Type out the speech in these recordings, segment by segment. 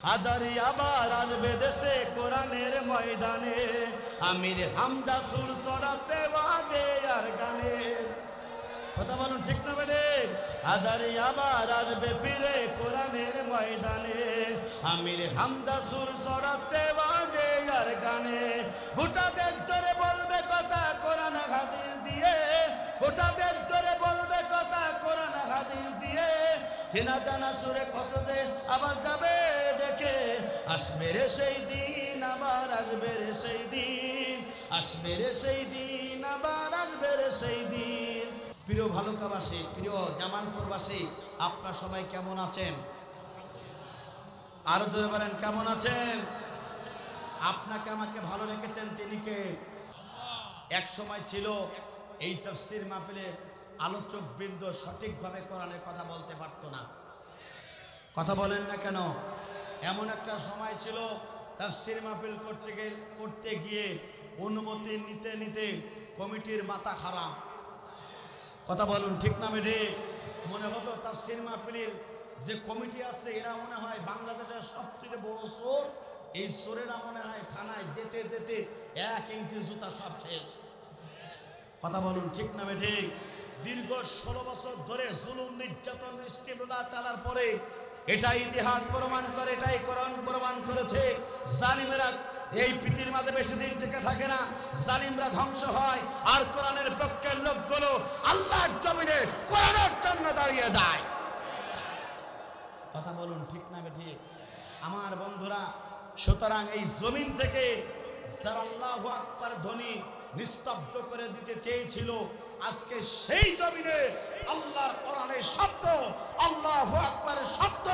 আদারি আবার আসবে দেশে কোরআনের ময়দানে। আমির হামদা সুর সরাতে বাদে আর গানে। কথা বলুন, ঠিক না বেড়ে? আদারি আবার আসবে ফিরে কোরআনের ময়দানে। আমির হামদা সুর সরাতে বাজে আর গানে। গোটাদের জোরে বলবে কথা কোরআন হাদিস দিয়ে। গোটাদের জোরে বলবে কথা কোরআন হাদিস দিয়ে। চেনা জানা সুরে কত যে আবার যাবে ডেকে। আসবে রে সেই দিন, আবার আসবে রে সেই দিন। আসবে রে সেই দিন, আবার আসবে রে সেই দিন। প্রিয় ভালুকাবাসী, প্রিয় জামালপুরবাসী, আপনার সবাই কেমন আছেন? আরও জোরে বলেন, কেমন আছেন? আপনাকে আমাকে ভালো রেখেছেন তিনি কে? এক সময় ছিল এই তফসির মাহফিলে আলোচক বৃন্দ সঠিকভাবে কোরআনের কথা বলতে পারতো না। কথা বলেন না কেন? এমন একটা সময় ছিল তফসির মাহফিল করতে গিয়ে করতে গিয়ে অনুমতি নিতে নিতে কমিটির মাথা খারাপ। কথা বলুন, ঠিক না বেঠে মনে হতো তার সিনেমা মাহফিলের যে কমিটি আছে, এরা মনে হয় বাংলাদেশের সবথেকে বড় চোর। এই চোরেরা মনে হয় থানায় যেতে যেতে এক ইঞ্চি জুতা সব শেষ। কথা বলুন, ঠিক না বেঠে দীর্ঘ ষোলো বছর ধরে জুলুম, নির্যাতন নিষ্ঠিমূলা চালার পরে এটা ইতিহাস প্রমাণ করে, এটাই কোরআন প্রমাণ করেছে। জালিমেরা এই পৃথিবীর মাঝে বেশি দিন টিকে থাকে না। জালিমরা ধ্বংস হয় আর কোরআনের পক্ষের লোকগুলো আল্লাহর জমিনে কোরআনের জন্য দাঁড়িয়ে যায়। কথা বলুন, ঠিক না বেঠি? আমার বন্ধুরা, সুতরাং এই জমিন থেকে যারা আল্লাহ আকবার ধ্বনি নিস্তব্ধ করে দিতে চেয়েছিল, আজকে সেই জমিনে আল্লাহর কোরআনের শব্দ, আল্লাহ আকবারের শব্দ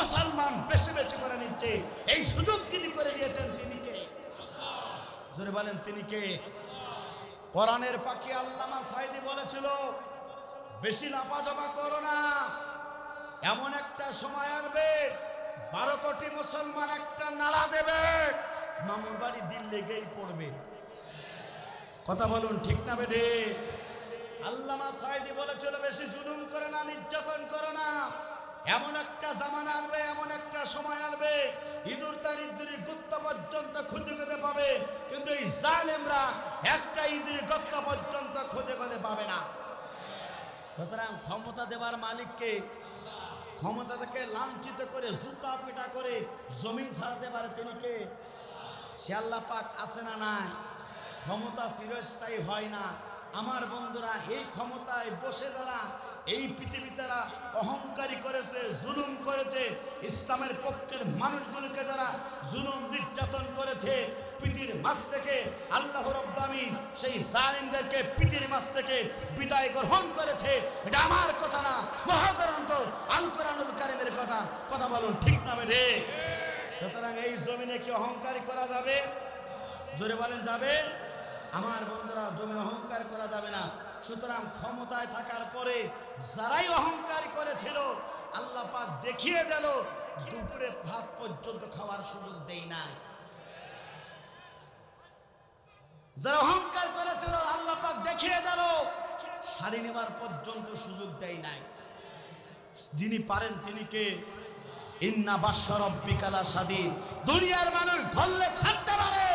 মুসলমান বেশি বেশি করে নিচ্ছে। এই সুযোগ তিনি করে দিয়েছেন, তিনি কে? জোরে বলেন, তিনি কে? কোরআনের পাখি আল্লামা সাইদি বলেছিল, বেশি লাপাজবা করো না। এমন একটা সময় আসবে, বারো কোটি মুসলমান একটা নাড়া দেবে, মামুর বাড়ি দিল লেগেই পড়বে। কথা বলুন ঠিক না বেঠে? আল্লামা সাইদি বলেছিল, বেশি জুলুম করে না, নির্যাতন করে না। এমন একটা জামানা আনবে এমন একটা সময় আনবে ইঁদুর তার ইঁদুরি গুত্ত পর্যন্ত খুঁজে কিন্তু এই জালেমরা একটা ইঁদুরি গত্ত পর্যন্ত খুঁজে খুঁজে পাবে না। সুতরাং ক্ষমতা দেবার মালিককে, ক্ষমতা থেকে লাঞ্ছিত করে, জুতা পিটা করে, জমিন ছাড়াতে পারে তিনি কে? সে পাক আছে না নাই? ক্ষমতা চিরস্থায়ী হয় না। আমার বন্ধুরা, এই ক্ষমতায় বসে যারা, এই পৃথিবী তারা অহংকারী করেছে, জুলুম করেছে, ইসলামের পক্ষের মানুষগুলোকে যারা জুলুম নির্যাতন করেছে পৃথিবীর মাছ থেকে আল্লাহ রব্বামিন সেই জালিমদেরকে পৃথিবীর মাছ থেকে বিদায় গ্রহণ করেছে। এটা আমার কথা না, মহাগ্রন্থ আল কোরআনুল কারিমের কথা। কথা বলুন, ঠিক না রে সুতরাং এই জমিনে কি অহংকারী করা যাবে? জোরে বলেন, যাবে। আমার বন্ধুরা জমি অহংকার করা যাবে না। সুতরাং ক্ষমতায় থাকার পরে যারাই অহংকার করেছিল, আল্লাহ পাক দেখিয়ে দিল, দুপুরে ভাত পর্যন্ত খাওয়ার সুযোগ দেই নাই। যারা অহংকার করেছিল, আল্লাহ পাক দেখিয়ে দিল, শাড়ি নেবার পর্যন্ত সুযোগ দেয় নাই। যিনি পারেন তিনি কে? ইন্না বাশ্বরব বিকালা সাদি দুনিয়ার মানুষ ধরলে ছাড়তে পারে,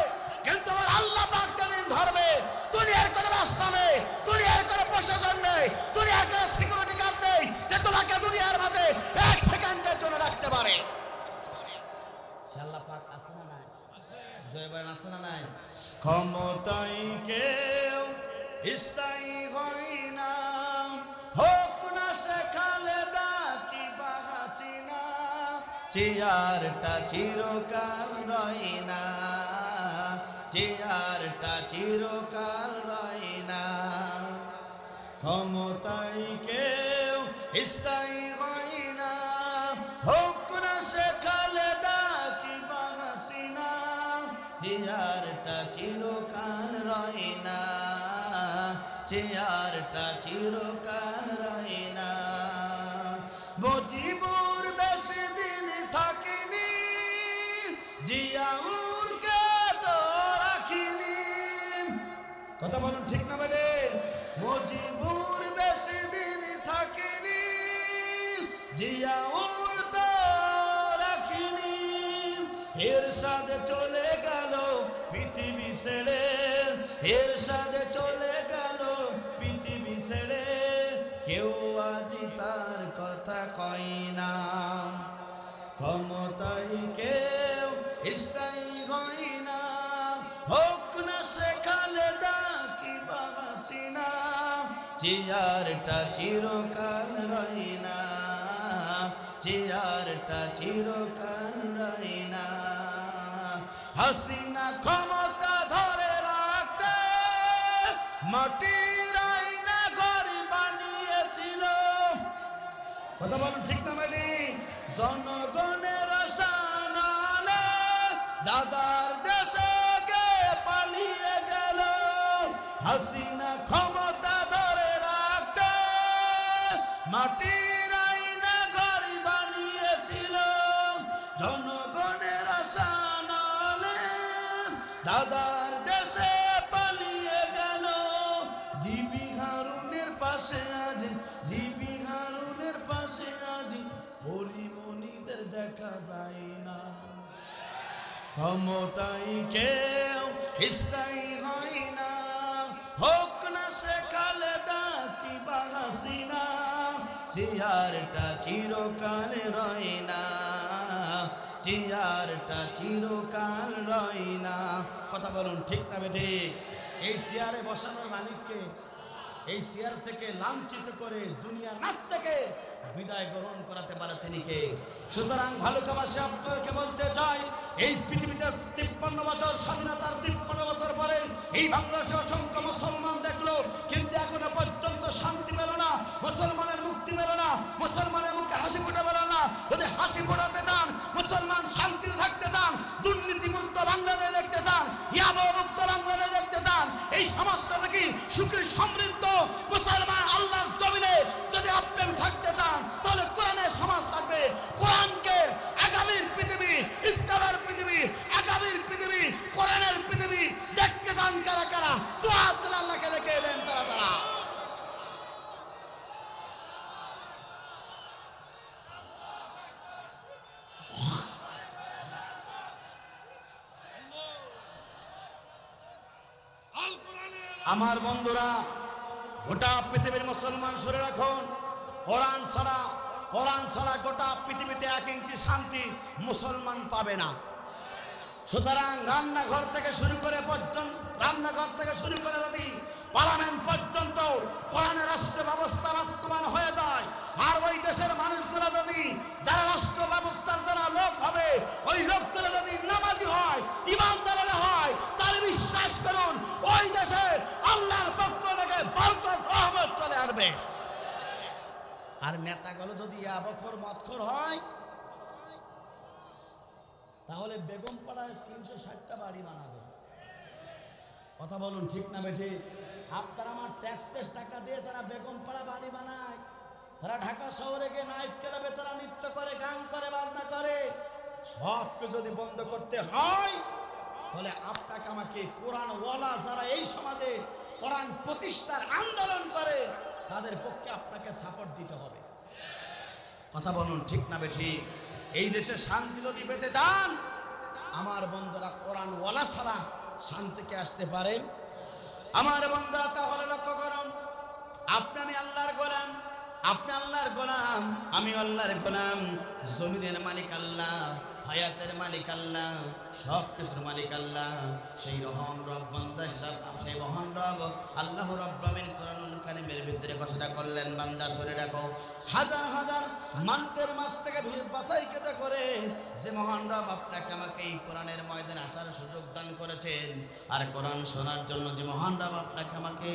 কিন্তু আমার আল্লাহ পাক যেদিন ধরবে, দুনিয়ার কোনো বাচ্চা নেই, দুনিয়ার কোনো প্রশাসন নেই, দুনিয়ার কোনো সিকিউরিটি গার্ড নেই যে তোমাকে দুনিয়ার মাঝে এক সেকেন্ডের জন্য রাখতে পারে। আল্লাহ পাক আছে না জয় বলেন ক্ষমতাই কেউ স্থায়ী হয় না। হোক না সে খালেদা কি বাহাচি না চেয়ারটা চিরকাল রয় না। চেয়ারটা চিরকাল রয় না। ক্ষমতাই কেউ স্থায়ী চিরকাল রয় না। মজিবুর বেশি দিন থাকিনি, জিয়াউরকে তো রাখিনি। কথা বলুন ঠিক না বেড়ে? মজিবুর বেশি দিন থাকিনি, জিয়াউর তো রাখিনি। এর সাথে চলে গেল পৃথিবী ছেড়ে এর সাথে চলে ছেড়ে কেউ আজি তার কথা কয় না। ক্ষমতাই কেউ স্থায়ী হয় না। হোক না সে কি বাসিনা চেয়ারটা চিরকাল রয় না। চেয়ারটা চিরকাল রয় না। হাসিনা ক্ষমতা ধরে রাখতে মাটির কথা বলুন ঠিক না ম্যাডি জনগণের সানালে দাদার দেশে গে পালিয়ে গেল? হাসিনা ক্ষমতা ধরে রাখতে মাটির দেখা যায় না ক্ষমতাই কেউ স্থায়ী হয় না। হোক না সে খালেদা কি বাহাসিনা চেয়ারটা চিরকাল রয় না। চেয়ারটা চিরকাল রয় না। কথা বলুন ঠিক না বেঠিক এই চেয়ারে বসানোর মালিককে এই চেয়ার থেকে লাঞ্ছিত করে দুনিয়ার নাচ থেকে বিদায় গ্রহণ করাতে পারে তিনি কে? সুতরাং ভালুকাবাসী আপনাকে বলতে চাই, এই পৃথিবীতে তিপ্পান্ন বছর স্বাধীনতার তিপ্পান্ন বছর পরে এই বাংলাদেশে অসংখ্য মুসলমান দেখল, কিন্তু এখনও পর্যন্ত শান্তি পেল না, মুসলমানের মুক্তি পেল না, মুসলমানের মুখে হাসি ফুটে পেল না। যদি হাসি ফোটাতে চান, মুসলমান শান্তিতে থাকতে চান, দুর্নীতিমুক্ত বাংলাদেশ দেখতে চান ইয়াবা মুক্ত বাংলাদেশ দেখতে চান, এই সমাজটা থেকে সুখী, সমৃদ্ধ, মুসলমান আল্লাহর জমিনে যদি আপনি থাকতে চান, তাহলে কোরআনের সমাজ থাকবে। কোরআনকে আগামীর পৃথিবী, ইসলামের পৃথিবী, আগামীর পৃথিবী, কোরআনের পৃথিবী দেখতে চান কারা কারা দোয়া তুলে আল্লাহকে দেখে দেন তারা তারা আমার বন্ধুরা, গোটা পৃথিবীর মুসলমান সরে রাখুন। কোরআন ছাড়া কোরআন ছাড়া গোটা পৃথিবীতে এক ইঞ্চি শান্তি মুসলমান পাবে না। সুতরাং রান্নাঘর থেকে শুরু করে পর্যন্ত, রান্নাঘর থেকে শুরু করে যদি পার্লামেন্ট পর্যন্ত কোরআনের রাষ্ট্র ব্যবস্থা বাস্তবায়ন হয়ে যায়, আর ওই দেশের মানুষগুলো যদি, যারা রাষ্ট্র ব্যবস্থার যারা লোক হবে, ওই লোকগুলো যদি নামাজি হয়, ইমানদারের হয়, তাহলে বিশ্বাস করুন, ওই দেশে আসবে আর নেতাগুলো যদি আবখর মতখর হয়, তাহলে বেগম পাড়ায় তিনশো ষাটটা বাড়ি বানাবে। কথা বলুন ঠিক না বেঠি? আপনার আমার ট্যাক্সের টাকা দিয়ে তারা বেগম পাড়া বাড়ি বানায়। তারা ঢাকা শহরে গিয়ে নাইট ক্লাবে তারা নৃত্য করে, গান করে, বাজনা করে। সবকে যদি বন্ধ করতে হয়, তাহলে আপনাকে আমাকে কোরআন ওয়ালা যারা এই সমাজে কোরআন প্রতিষ্ঠার আন্দোলন করে তাদের পক্ষে আপনাকে সাপোর্ট দিতে হবে। কথা বলুন ঠিক না বেঠিক এই দেশে শান্তি যদি পেতে চান, আমার বন্ধুরা কোরআন ওয়ালা ছাড়া শান্তিকে আসতে পারে। আমার বন্ধুরা তাহলে লক্ষ্য করুন, আপনি আমি আল্লাহর গোলাম, আপনি আল্লাহর গোলাম, আমি আল্লাহর গোলাম জমিদের মালিক আল্লাহ। হায়াতের মালিক আল্লাহ, সব কিছুর মালিক আল্লাহ। সেই রহম রব, বান্দা হিসাব, সেই রব আল্লাহ রব্বামিন কোরআনুল ভিতরে ঘোষণা করলেন, বান্দা সরে রাখো। হাজার হাজার মান্তের মাস থেকে বাসাই খেতে করে যে মহান রব আপনাকে আমাকে এই কোরআনের ময়দানে আসার সুযোগ দান করেছেন, আর কোরআন শোনার জন্য যে মহান রব আপনাকে আমাকে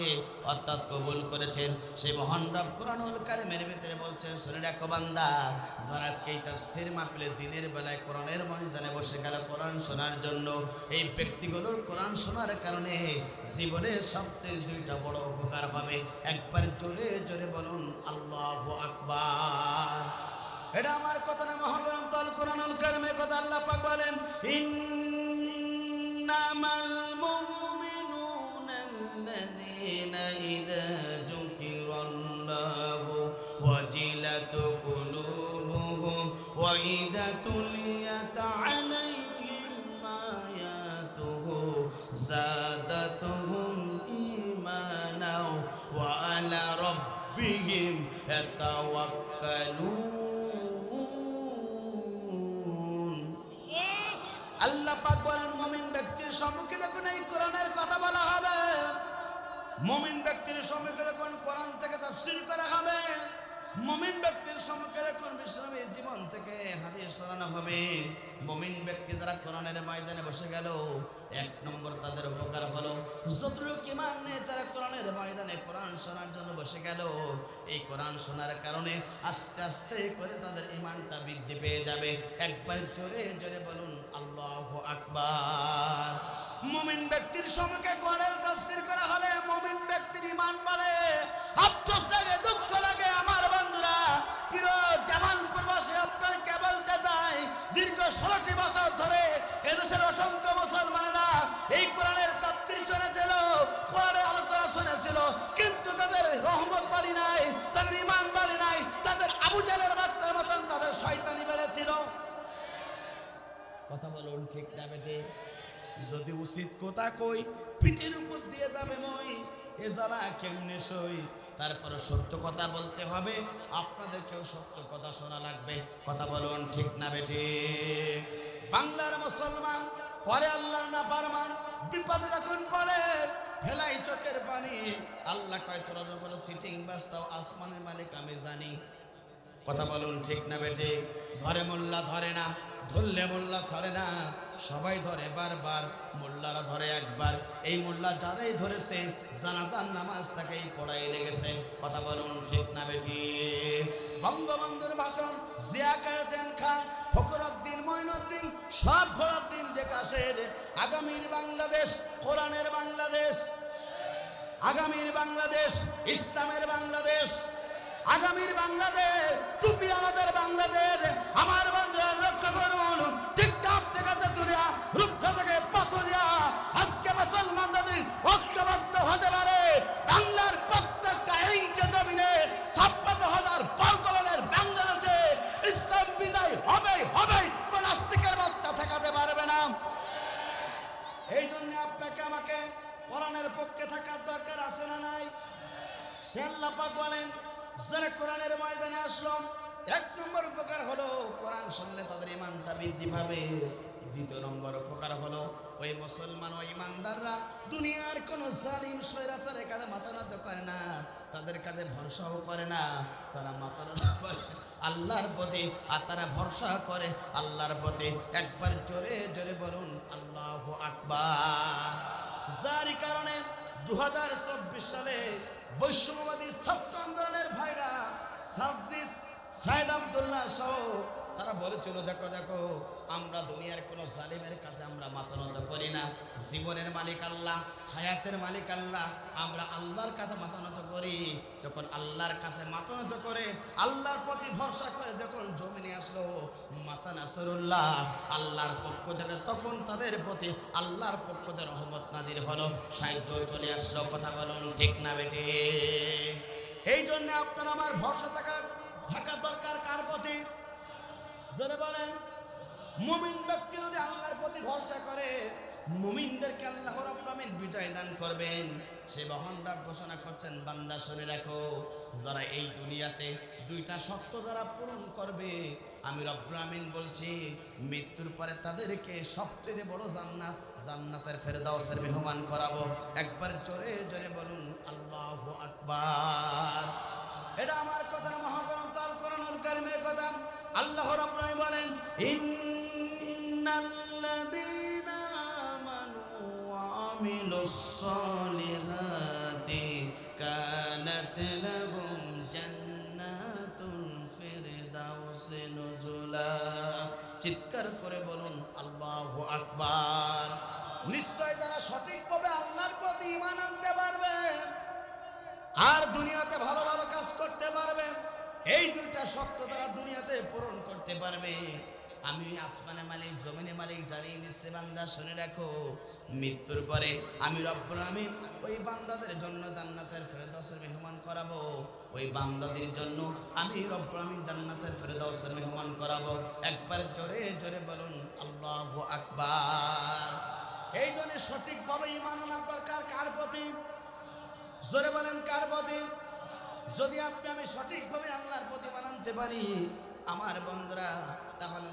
অর্থাৎ কবুল করেছেন, সেই মহান রব কোরআনুল কারিমের ভিতরে বলছেন, শুনে রাখো বান্দা, যারা আজকে এই তাফসীর মাহফিলে দিনের বেলায় কোরআনের ময়দানে বসে গেল কোরআন শোনার জন্য। এই ব্যক্তিগুলোর কোরআন শোনার কারণে জীবনে সবচেয়ে দুইটা বড় উপকার হবে। একবার জোরে জোরে বলুন, আল্লাহ আকবার। এটা আমার কথা না, মহাগ্রন্থ তল কোরআনুল কারণে কথা আল্লাহ পাক বলেন তাফসির করা হবে। মমিন ব্যক্তির সম্মুখে যখন বিশ্রামের জীবন থেকে হাদিস শোনানো হবে। মমিন ব্যক্তি যারা কোরআনের ময়দানে বসে গেল এক নম্বর তাদের উপকার হলো, যতটুকু ইমান নেই তারা কোরআনের ময়দানে কোরআন শোনার জন্য বসে গেল, এই কোরআন শোনার কারণে আস্তে আস্তে করে তাদের ইমানটা বৃদ্ধি পেয়ে যাবে। একবার জোরে জোরে বলুন, আল্লাহ আকবার। মুমিন ব্যক্তির সম্মুখে কোরআনের তাফসীর করা হলে মুমিন ব্যক্তির ইমান বাড়ে। আফসোস লাগে, দুঃখ লাগে। আমার বন্ধুরা প্রিয় জামালপুর বাসে আপনাকে বলতে চাই দীর্ঘ ষোলোটি বছর ধরে এদেশের অসংখ্য মুসলমানেরা এই কোরআনের তাফসীর শুনেছিল, কোরআনের আলোচনা শুনেছিল, কিন্তু তাদের রহমত বাড়ি নাই, তাদের ইমান বাড়ি নাই, তাদের আবু জালের মতন তাদের শয়তানি বেড়েছিল। কথা বলুন ঠিক না বেটে? যদি উচিত কথা কই, পিঠের উপর দিয়ে যাবে মই, এ জ্বালা কেমনে সই? তারপরে সত্য কথা বলতে হবে। আপনাদেরকেও সত্য কথা শোনা লাগবে। কথা বলুন ঠিক না বেটে বাংলার মুসলমান, পরে আল্লাহ না পারমান বিপদে যখন পড়ে, ফেলাই চোখের পানি। আল্লাহ কয়, তোরা যখন চিটিং বাস্তাও আসমানের মালিক আমি জানি। কথা বলুন ঠিক না বেটে ধরে মোল্লা ধরে না। ধরলে মোল্লা ছাড়ে না। সবাই ধরে বারবার, মোল্লারা ধরে একবার। এই মোল্লা যারাই ধরেছে, জানাজার নামাজ তাকেই পড়াই লেগেছে। কথা বলুন ঠিক না বেটি বঙ্গবন্ধুর ভাষণ জিয়া খান, ফখরুদ্দিন মঈনুদ্দিন সব ঘোরাদ্দিন যে কাশের। আগামীর বাংলাদেশ, কোরআনের বাংলাদেশ। আগামীর বাংলাদেশ, ইসলামের বাংলাদেশ। আগামীর বাংলাদেশ, টুপি আলাদের বাংলাদেশ। বৃদ্ধি দ্বিতীয় নম্বর উপকার হলো, ওই মুসলমান ও ইমানদাররা দুনিয়ার কোন জালিম, স্বৈরাচারের কাছে মাথা নত করে না, তাদের কাছে ভরসাও করে না, তারা মাথা নত করে আল্লাহর প্রতি, আর তারা ভরসা করে আল্লাহর প্রতি। একবার জোরে জোরে বলুন, আল্লাহ আকবার। যারই কারণে দু হাজার চব্বিশ সালে বৈষম্যবাদী ছাত্র আন্দোলনের ভাইরা সাজিস সাইদ আব্দুল্লাহ সহ তারা বলেছিল, দেখো দেখো, আমরা দুনিয়ার কোনো জালিমের কাছে আমরা মাথা নত করি না। জীবনের মালিক আল্লাহ, হায়াতের মালিক আল্লাহ, আমরা আল্লাহর কাছে মাথা নত করি। যখন আল্লাহর কাছে মাথা নত করে, আল্লাহর প্রতি ভরসা করে যখন জমিনে আসলো মাথা নাসরুল্লাহ, আল্লাহর পক্ষ থেকে তখন তাদের প্রতি আল্লাহর পক্ষ থেকে রহমত নাজির হলো। সাহিত্য চলে আসলো, কথা বলুন ঠিক না বেটে এই জন্য আপনার আমার ভরসা থাকা থাকা দরকার কার প্রতি? জোরে বলেন। মুমিন ব্যক্তি যদি আল্লাহর প্রতি ভরসা করে, মুমিনদেরকে আল্লাহ রাব্বুল আমিন বিজয় দান করবেন। সে বহন ডাক ঘোষণা করছেন, বান্দা শুনে রাখো, যারা এই দুনিয়াতে দুইটা সত্য যারা পূরণ করবে, আমি রব্বুল আমিন বলছি, মৃত্যুর পরে তাদেরকে সবচেয়ে বড় জান্নাত, জান্নাতের ফেরদাউসের মেহমান করাবো। একবার জোরে জোরে বলুন, আল্লাহ আকবার। এটা আমার কথা মহাগ্রন্থ আল কোরআনুল কারিমের কথা। আল্লাহ রাব্বুল আলামিন বলেন চিৎকার করে বলুন, আল্লাহু আকবার। নিশ্চয় যারা সঠিকভাবে আল্লাহর প্রতি ঈমান আনতে পারবে। আর দুনিয়াতে ভালো ভালো কাজ পারবে এই দুইটা সত্য তারা দুনিয়াতে পূরণ করতে পারবে। আমি আসমানে মালিক জমিনে মালিক জানিয়ে দিচ্ছে, বান্দা, শুনে রাখো। মৃত্যুর পরে আমি রব্বুল আমিন ওই বান্দাদের জন্য জান্নাতের ফেরদৌসের মেহমান করাবো। ওই বান্দাদের জন্য আমি রব্বুল আমিন জান্নাতের ফেরদৌসের মেহমান করাবো। একবার জোরে জোরে বলুন, আল্লাহু আকবার। এই জন্য সঠিকভাবে ইমান আনার দরকার কার প্রতি? জোরে বলেন, কার প্রতি? যদি আপনি আমি সঠিকভাবে আল্লাহর প্রতিমান আনতে পারি আমার বন্ধুরা তাহলে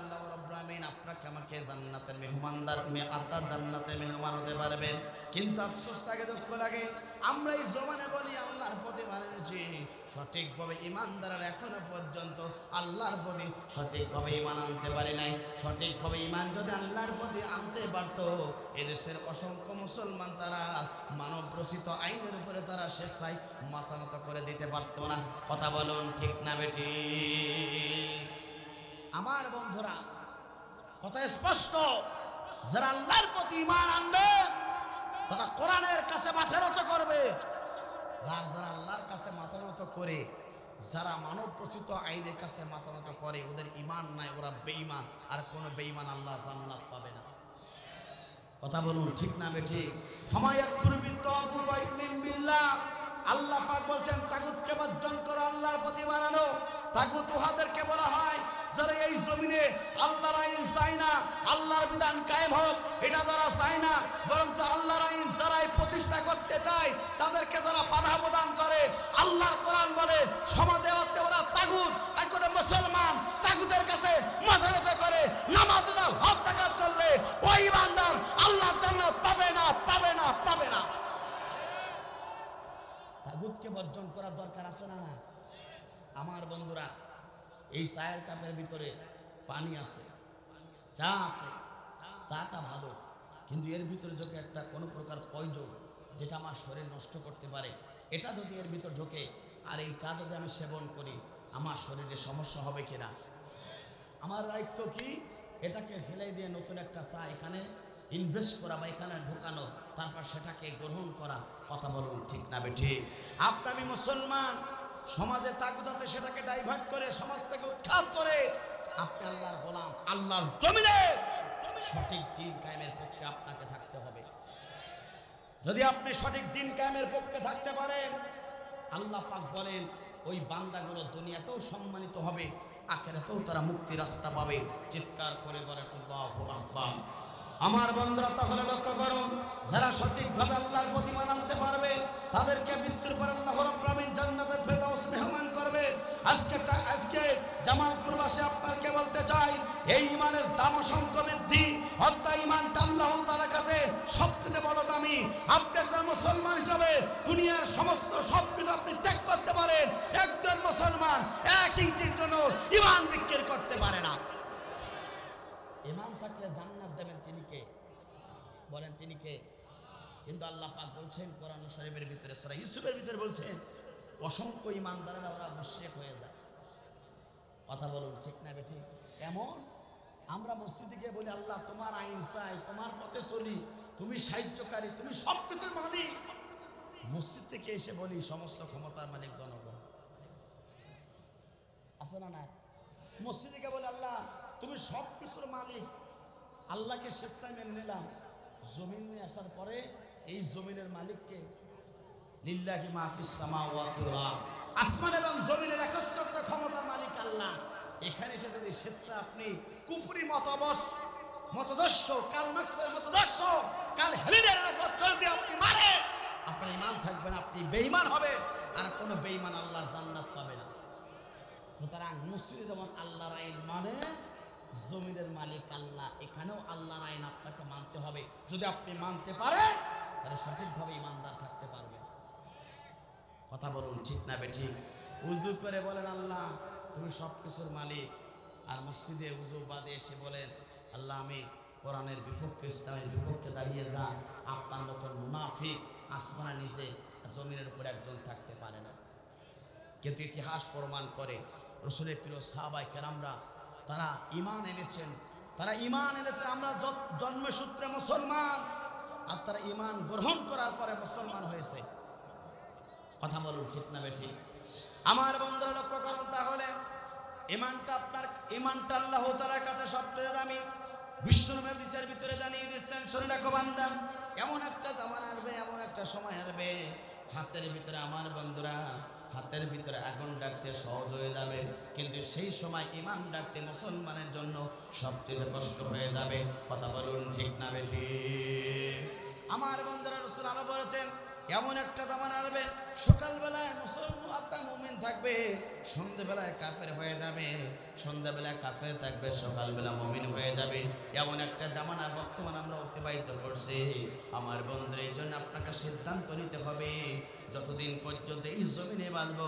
রাব্বুল আপনাকে আমাকে জান্নাতের মেহমানদার, মে- আত্মার জান্নাতে মেহমান হতে পারবেন। কিন্তু আফসোস লাগে, দুঃখ লাগে। আমরা এই জমানে বলি আল্লাহর প্রতি মানেছি, সঠিকভাবে ইমানদারের এখনও পর্যন্ত আল্লাহর প্রতি সঠিকভাবে ইমান আনতে পারে নাই। সঠিকভাবে ইমান যদি আল্লাহর প্রতি আনতে পারত, এদেশের অসংখ্য মুসলমান তারা মানব রচিত আইনের উপরে তারা স্বেচ্ছায় মাথা নত করে দিতে পারতো না। কথা বলুন ঠিক না বেটি আমার বন্ধুরা কথা স্পষ্ট। যারা আল্লাহর প্রতি ইমান আনবে, তারা কোরআনের কাছে মাথা নত করবে। আর যারা আল্লাহর কাছে মাথা নত করে, যারা মানব প্রচিত আইনের কাছে মাথা নত করে, ওদের ইমান নাই, ওরা বেঈমান। আর কোনো বেঈমান আল্লাহ জান্নাত পাবে না। কথা বলুন, ঠিক না বেঠিক বিত্তাগুত ওয়াইমিন বিল্লাহ। আল্লাহ পাক বলছেন, তাগুতকে বর্জন করো, আল্লাহর প্রতি বানানো তাগুত উহাদেরকে বলা হয়, যারা এই জমিনে আল্লাহর আইন চায় না, আল্লাহর বিধান কায়েম হোক, এটা যারা চায় না বরং আল্লাহর আইন যারা এই প্রতিষ্ঠা করতে চায়, তাদেরকে যারা বাধা প্রদান করে, আল্লাহর কোরআন বলে, সমাজে হচ্ছে ওরা তাগুত, আর কোনো মুসলমান তাগুতের কাছে মাথানত করে, নামাজ তাগুতকে বর্জন করার দরকার আছে না না আমার বন্ধুরা, এই চায়ের কাপের ভিতরে পানি আছে, চা আছে, চাটা ভালো, কিন্তু এর ভিতরে যদি একটা কোনো প্রকার পয়জন যেটা আমার শরীর নষ্ট করতে পারে। এটা যদি এর ভিতর ঢোকে, আর এই চা যদি আমি সেবন করি, আমার শরীরে সমস্যা হবে কিনা? আমার দায়িত্ব কি? এটাকে ফেলে দিয়ে নতুন একটা চা এখানে ইনভেস্ট করা বা এখানে ঢোকানো, তারপর সেটাকে গ্রহণ করা, কথা বলুন ঠিক না ঠিক? আপনি আমি মুসলমান, সমাজে তাগুত আছে, সেটাকে ডাইভার্ট করে, সমাজ থেকে উৎখাত করে, আপনি আল্লাহর গোলাম, আল্লাহর জমিনে, সঠিক দিন কায়েমের পক্ষে আপনাকে থাকতে হবে। যদি আপনি সঠিক দিন কায়েমের পক্ষে থাকতে পারেন, আল্লাহ পাক বলেন, ওই বান্দাগুলো দুনিয়াতেও সম্মানিত হবে, আখেরাতেও তারা মুক্তি রাস্তা পাবে। চিৎকার করে আল্লাহু আকবার। আমার বন্ধুরা তাহলে লক্ষ্য করুন যারা সঠিকভাবে আল্লাহর প্রতি মানাতে পারবে, তাদেরকে মৃত্যুর পর আল্লাহ জান্নাতের ফেরদাউস মেহমান করবে। আজকে আজকে জামালপুরবাসী আপনাকে বলতে চাই, এই ইমানের দাম অসংখ্য বৃদ্ধি, হত্যা ইমানটা আল্লাহ তাআলার কাছে সবচেয়ে বড় দামি। আপনি একটা মুসলমান হিসাবে দুনিয়ার সমস্ত সব কিছু আপনি ত্যাগ করতে পারেন। একজন ইমান থাকলে জান্নাত দেবেন তিনি কে? বলেন তিনি কে? কিন্তু আল্লাহ পাক বলছেন, কোরআন শরীফের ভিতরে, সূরা ইউসুফের ভিতরে বলছেন, অসংখ্য ইমানদারেরা ওরা মুশরিক হয়ে যায়। কথা বলুন, ঠিক না বেঠিক কেমন? আমরা মসজিদে গিয়ে বলি, আল্লাহ তোমার আইন চাই, তোমার পথে চলি, তুমি সাহায্যকারী, তুমি সব কিছুর মালিক। মসজিদ থেকে এসে বলি, সমস্ত ক্ষমতার মালিক জনগণ। আছে না নাই? মসজিদে গিয়ে বলে, আল্লাহ, তুমি সব কিছুর মালিক। আল্লাহকে স্বেচ্ছায় মেনে নিলাম। জমিন নিয়ে আসার পরে এই জমিনের মালিককে লিল্লাহি মাহফিস সামাওয়াতি আসমান এবং জমিনের একচ্ছত্র ক্ষমতার মালিক আল্লাহ। এখানে এসে যদি স্বেচ্ছা আপনি কুপুরি মতবস মতদর্শ, কাল মার্কসের মতদর্শ, কাল হেলিডের যদি আপনি মানে আপনার ইমান থাকবেন আপনি বেঈমান হবেন। আর কোনো বেঈমান আল্লাহ জান্নাত সুতরাং মসজিদে যেমন আল্লাহর আইন মানে জমিনের মালিক আল্লাহ, এখানেও আল্লাহর আইন আপনাকে মানতে হবে। যদি আপনি মানতে পারেন, তাহলে সঠিকভাবে ইমানদার থাকতে পারবেন। কথা বলুন, ঠিক না বে ঠিক? উজু করে বলেন, আল্লাহ, তুমি সব কিছুর মালিক। আর মসজিদে উজু বাদে এসে বলেন, আল্লাহ, আমি কোরআনের বিপক্ষে, ইসলামের বিপক্ষে দাঁড়িয়ে যা, আপনার মতন মুনাফিক আসমানা নিজে জমিনের উপর একজন থাকতে পারে না। কিন্তু ইতিহাস প্রমাণ করে রসুলের প্রিয় সাহাবাই কেরামরা, তারা ইমান এনেছেন। তারা ইমান এনেছেন, আমরা জন্মসূত্রে মুসলমান, আর তারা ইমান গ্রহণ করার পরে মুসলমান হয়েছে। কথা বলুন ঠিক না বেঠি আমার বন্ধুরা, লক্ষ্য করুন তাহলে ইমানটা আপনার ইমানটা আল্লাহ তালার কাছে সবচেয়ে দামি। বিশ্বনবের দিশের ভিতরে জানিয়ে দিচ্ছেন, শরীর রাখো বান্দাম এমন একটা জামান আসবে এমন একটা সময় আসবে হাতের ভিতরে আমার বন্ধুরা হাতের ভিতরে আগুন ডাকতে সহজ হয়ে যাবে। কিন্তু সেই সময় ইমান ডাকতে মুসলমানের জন্য সবচেয়ে কষ্ট হয়ে যাবে। কথা বলুন ঠিক না বেঠি? আমার বন্ধুরা রসুল আলো বলেছেন এমন একটা জামানা আসবে, সকালবেলায় মুসলমান আত্মা মুমিন থাকবে সন্ধ্যেবেলায় কাফের হয়ে যাবে সন্ধ্যাবেলায় কাফের থাকবে, সকালবেলা মুমিন হয়ে যাবে। এমন একটা জামানা বর্তমান আমরা অতিবাহিত করছি। আমার বন্ধুর, এই জন্য আপনাকে সিদ্ধান্ত নিতে হবে যতদিন পর্যন্ত এই জমিনে বাঁচব,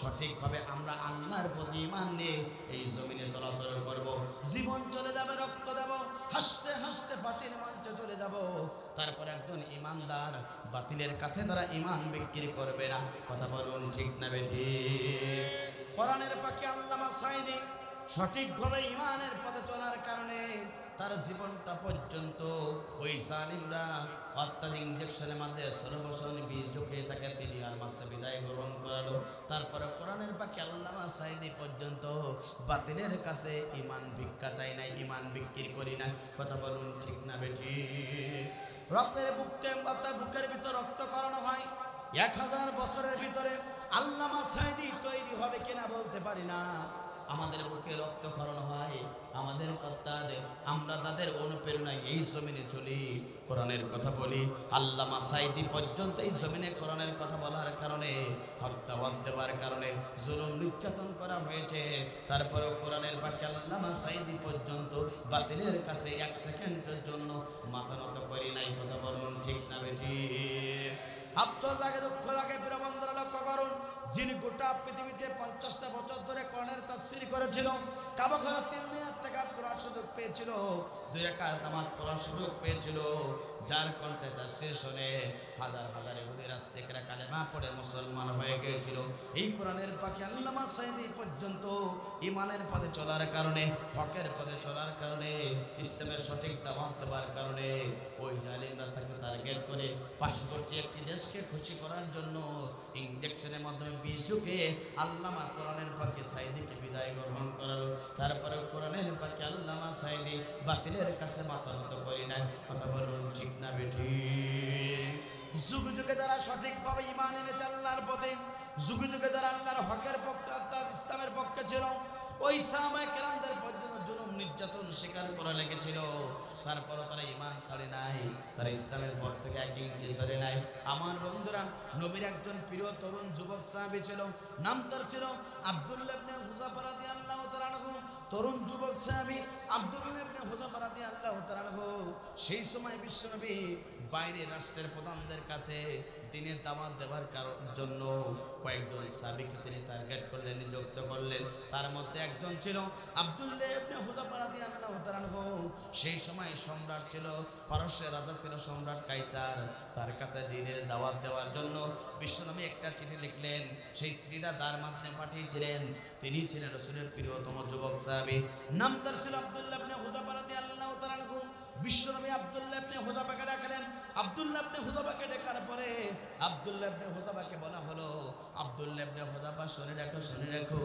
সঠিকভাবে আমরা আল্লাহর প্রতি ইমান নিয়ে এই জমিনে চলাচল করব। জীবন চলে যাবে, রক্ত দেব, হাসতে হাসতে ফাঁসির মঞ্চে চলে যাব। তারপর একজন ইমানদার বাতিলের কাছে তারা ইমান বিক্রি করবে না। কথা বলুন ঠিক না বেঠি? কোরআনের পাখি আল্লামা সাইদি সঠিকভাবে ইমানের পথে চলার কারণে তার জীবনটা পর্যন্ত ওই সালিমরা অত্যাধিক ইঞ্জেকশনের মধ্যে সর্বসন বীজ ঢুকে তাকে তিনি আর মাস্তে বিদায় গ্রহণ করালো। তারপরে কোরআনের পাখি আল্লামা সাইদি পর্যন্ত বাতিলের কাছে ইমান ভিক্ষা চাই নাই ইমান বিক্রি করি না কথা বলুন ঠিক না বেঠি? রক্তের বুকতে অর্থাৎ বুকের ভিতর রক্ত করানো হয়। এক হাজার বছরের ভিতরে আল্লামা সাইদি তৈরি হবে কিনা বলতে পারি না। আমাদের বুকে রক্তক্ষরণ হয়। আমাদের কর্তাদের, আমরা তাদের অনুপ্রেরণায় এই জমিনে চলি। কোরআনের কথা বলি, আল্লামা সাইদি পর্যন্ত এই জমিনে কোরআনের কথা বলার কারণে, হত্যা বাদ দেওয়ার কারণে জুলুম নির্যাতন করা হয়েছে। তারপরেও কোরআনের বাক্যে আল্লামা সাইদি পর্যন্ত বাতিলের কাছে এক সেকেন্ডের জন্য মাথা নত করি নাই, কথা বলুন ঠিক না বেঠি আফসোস লাগে, দুঃখ লাগে বন্ধুরা লক্ষ্য করুন, যিনি গোটা পৃথিবীতে পঞ্চাশটা বছর ধরে কর্ণের তাফসির করেছিল, কাবাখানা তিন দিনের থেকে পড়ার সুযোগ পেয়েছিল, দুই রেখা নামাজ পড়ার সুযোগ পেয়েছিল। যার কণ্ঠে তাফসির শুনে, হাজার হাজার ইহুদি রাস্তিকরা কালেমা পড়ে মুসলমান হয়ে গিয়েছিল। এই কোরআনের পাখি আল্লামা সাইদি পর্যন্ত ইমানের পথে চলার কারণে, হকের পথে চলার কারণে, ইসলামের সঠিক দাওয়াত দেওয়ার কারণে ওই জালিমরা তাকে টার্গেট করে পার্শ্ববর্তী একটি দেশকে খুশি করার জন্য ইঞ্জেকশনের মাধ্যমে বিষ ঢুকে আল্লামা কোরআনের পাখি সাইদিকে বিদায় গ্রহণ করালো। তারপরে কোরআনের পাখি আল্লামা সাইদি বাতিলের কাছে মাথা নত করি নাই। কথা বলুন, ঠিক বেঠি। যুগ যুগে যারা সঠিকভাবে ইমান এনেছে আল্লাহর পথে যুগে যুগে যারা আল্লাহর হকের পক্ষে, অর্থাৎ ইসলামের পক্ষে ছিল, ওই সামায় কেরামদের পর্যন্ত জুলুম, নির্যাতন স্বীকার করা লেগেছিল। তারপরও তারা ইমান ছাড়ে নাই, তারা ইসলামের পর থেকে এক ইঞ্চি ছাড়ে নাই। আমার বন্ধুরা, নবীর একজন প্রিয় তরুণ যুবক সাহাবি ছিল, নাম তার ছিল আব্দুল্লাহ ইবনে হুযাফা রাদিয়াল্লাহু তাআলা তরুণ যুবক সাহাবি আব্দুল্লাহ ইবনে হুযাফা রাদিয়াল্লাহু তাআলা আনহু, সেই সময় বিশ্বনবী বাইরে রাষ্ট্রের প্রধানদের কাছে দিনের দেওয়ার কারণ, জন্য তিনি টার্গেট করলেন, নিযুক্ত করলেন। তার মধ্যে একজন ছিল আব্দুল্লাহ সেই সময় সম্রাট ছিল, পারস্যের রাজা ছিল সম্রাট কাইসার। তার কাছে দিনের দাওয়াত দেওয়ার জন্য বিশ্বনবী একটা চিঠি লিখলেন, সেই চিঠিটা তার মাধ্যমে পাঠিয়েছিলেন তিনি ছিলেন রসুলের প্রিয়তম যুবক সাহাবী। নাম তার ছিল আব্দুল্লাহ রাদিয়াল্লাহু তাআলা আনহু। বিশ্বনবী আব্দুল্লাহ ইবনে হুযাফাকে ডাকলেন। আব্দুল্লাহ ইবনে হুযাফাকে ডাকার পরে আব্দুল্লাহ হুযাফাকে বলা হলো, আব্দুল্লাহ ইবনে হুযাফা শুনে রাখো শুনে রাখো।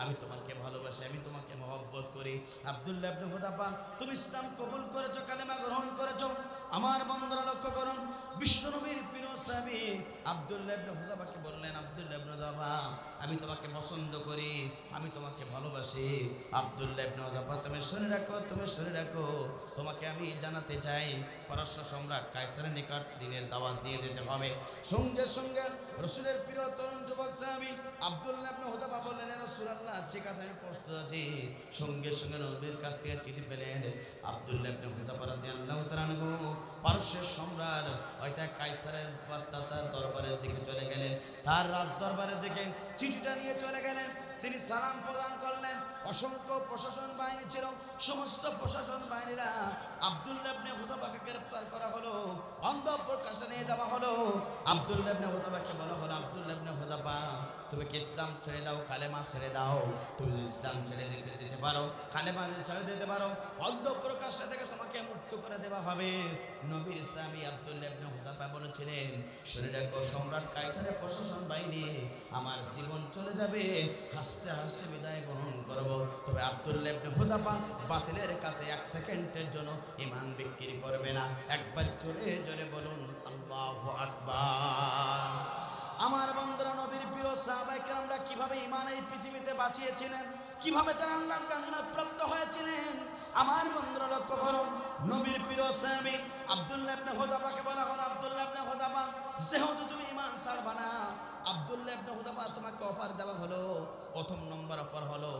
আমি তোমাকে ভালোবাসি, আমি তোমাকে মহব্বত করি। আব্দুল্লাহ ইবনে হুযাফা তুমি ইসলাম কবুল করেছ, কালেমা গ্রহণ করেছ। আমার বন্ধুরা লক্ষ্য করুন, বিশ্বনবীর প্রিয় সাহাবি আব্দুল্লাহ হুযাফাকে বললেন, আব্দুল্লাহ হুযাফা আমি তোমাকে পছন্দ করি, আমি তোমাকে ভালোবাসি। আব্দুল্লাহ হুযাফা তুমি শুনে রাখো, তুমি শুনে রাখো। তোমাকে আমি জানাতে চাই পারস্য সম্রাট কায়সারের নিকট দিনের দাওয়াত দিয়ে যেতে হবে। সঙ্গে সঙ্গে রসুলের প্রিয় তরুণ যুবক সাহাবী আব্দুল্লাহ ইবনে হুযাফা বললেন, "এ রাসূলুল্লাহ, ঠিক আছে, আমি প্রস্তুত আছি। সঙ্গে সঙ্গে নবীর কাছ থেকে চিঠি পেলেন আব্দুল্লাহ ইবনে হুযাফা রাদিয়াল্লাহু তাআলা আনহু। পারস্যের সম্রাট হয়তো কাইসারের বার্তা তার দরবারের দিকে চলে গেলেন। তার রাজ দরবারের দিকে চিঠিটা নিয়ে চলে গেলেন। তিনি সালাম প্রদান করলেন। অসংখ্য প্রশাসন বাহিনী ছিল। সমস্ত প্রশাসন বাহিনীরা আবদুল্লাবনে হোসাবাকে গ্রেপ্তার করা হলো। অন্ধ প্রকাশে নিয়ে যাওয়া হলো। আবদুল্লাবনে হুজাবাকে বলা হলো আবদুল্লাবনে হুযাফা তুমি কি ইসলাম ছেড়ে দাও, কালেমা ছেড়ে দাও? তুমি ইসলাম ছেড়ে দিতে দিতে পারো, কালেমা ছেড়ে দিতে পারো অন্ধ প্রকাশ্যে থেকে তোমাকে মুক্ত করে দেওয়া হবে। নবীর ইসলামী আব্দুল্লাহ হুযাফা বলেছিলেন, শুনে রাখো, সম্রাট কাইসারের প্রশাসন বাহিনী আমার জীবন চলে যাবে, হাসতে হাসতে বিদায় গ্রহণ করব। তবে আব্দুল্লাহ ইবনে হুযাফা বাতিলের কাছে এক সেকেন্ডের জন্য ইমান বিক্রি করবে না। একবার জোরে জোরে বলুন, আল্লাহু আকবার। আমার বন্ধুরা, নবীর প্রিয় সাহাবাইকে আমরা কীভাবে ইমান এই পৃথিবীতে বাঁচিয়েছিলেন? কীভাবে তারা আল্লাহ জান্নাত প্রাপ্ত হয়েছিলেন? আমার বন্ধুরা, লক্ষ্য করো, নবীর প্রিয় সাহাবী আব্দুল্লাহ ইবনে হুদাবাকে বলা হলো, আব্দুল্লাহ ইবনে হুদাবা, যেহেতু তুমি ইমান ছাড়বা না, আব্দুল্লাহ ইবনে হুদাবা তোমাকে অফার দেওয়া হলো প্রথম নম্বর অফার হলো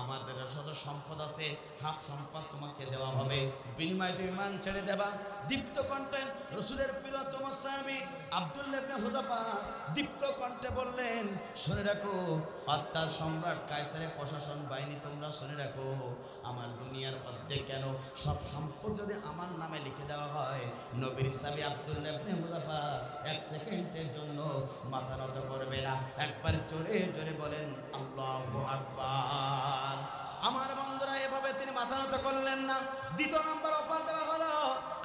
আমাদের শত সম্পদ আছে হাফ সম্পদ তোমাকে দেওয়া হবে। বিনিময় তুমি ইমান ছেড়ে দেবা। দীপ্ত কণ্ঠে রসুলের প্রিয়তম স্বামী আব্দুল্লাহ ইবনে হুদাবা দীপ্ত কণ্ঠে বললেন, শুনে রাখো ফাত্তার সম্রাট কায়সারের প্রশাসন বাহিনী তোমরা শুনে রাখো, আমার দুনিয়ার অর্ধেক কেন? সব সম্পদ যদি আমার নামে লিখে দেওয়া হয়, নবীর হিসাবে আব্দুল্লাহ ইবনে হুদাবা এক সেকেন্ডের জন্য মাথা নত করবে না। একবার জোরে জোরে বলেন আমার বন্ধুরা, এভাবে তিনি মাথা নত করলেন না। দ্বিতীয় নম্বর অফার দেওয়া হলো,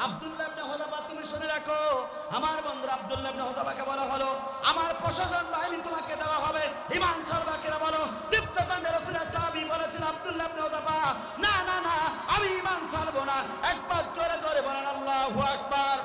আব্দুল্লাহ ইবনে তুমি শুনে রাখো। আমার বন্ধুরা, আব্দুল্লাহ ইবনে বলা হলো, আমার প্রশাসন বাহিনী তোমাকে দেওয়া হবে। ইমান সর্বাকেরা বলো দীপ্ত কণ্ঠে রাসূলের সাহাবী বলেছেন, আব্দুল্লাহ ইবনে না না না, আমি ইমান ছাড়বো না। একবার জোরে জোরে বলেন, আল্লাহু আকবার।